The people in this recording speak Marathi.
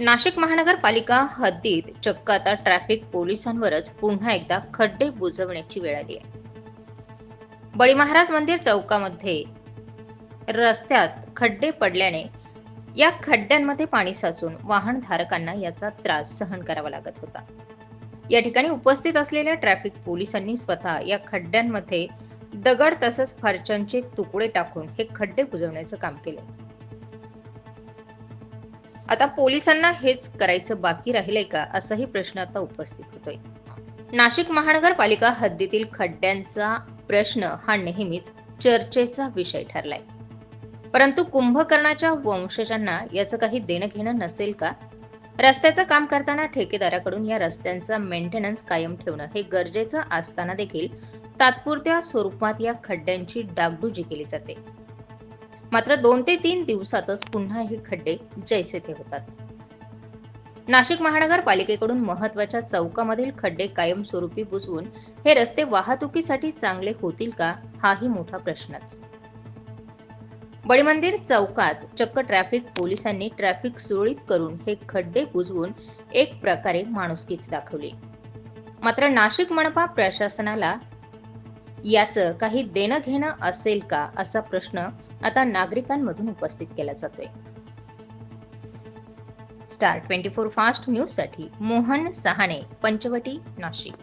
नाशिक महानगरपालिका हद्दीत चक्क आता ट्रॅफिक पोलिसांवरच पुन्हा एकदा खड्डे बुजवण्याची वेळ आली आहे. बळी महाराज मंदिर चौकामध्ये रस्त्यात खड्डे पडल्याने या खड्ड्यांमध्ये पाणी साचून वाहनधारकांना याचा त्रास सहन करावा लागत होता. या ठिकाणी उपस्थित असलेल्या ट्रॅफिक पोलिसांनी स्वतः या खड्ड्यांमध्ये दगड तसंच फरच्यांचे तुकडे टाकून हे खड्डे बुजवण्याचं काम केले. आता पोलिसांना हेच करायचं बाकी राहिलंय का? असाही प्रश्न आता उपस्थित होतोय. नाशिक महानगरपालिका हद्दीतील खड्ड्यांचा प्रश्न हा नेहमीच चर्चेचा विषय ठरलाय. परंतु कुंभकर्णाच्या वंशजांना याचं काही देणं घेणं नसेल का? रस्त्याचं काम करताना ठेकेदाराकडून या रस्त्यांचा मेंटेनन्स कायम ठेवणं हे गरजेचं असताना देखील तात्पुरत्या स्वरूपात या खड्ड्यांची डागडुजी केली जाते. मात्र दोन ते तीन दिवसातच पुन्हा हे खड्डे जैसे ते होतात. नाशिक महानगरपालिकेकडून महत्त्वाच्या चौकामधील खड्डे कायमस्वरूपी बुजवून हे रस्ते वाहतुकीसाठी चांगले होतील का हाही मोठा प्रश्नच. बळीमंदिर चौकात चक्क ट्रॅफिक पोलिसांनी ट्रॅफिक सुरळीत करून हे खड्डे बुजवून एक प्रकारे माणुसकीच दाखवली. मात्र नाशिक मनपा प्रशासनाला याचं काही देणं घेणं असेल का असा प्रश्न आता नागरिकांमधून उपस्थित केला जातोय. स्टार ट्वेंटी फोर फास्ट न्यूजसाठी मोहन सहाणे पंचवटी नाशिक.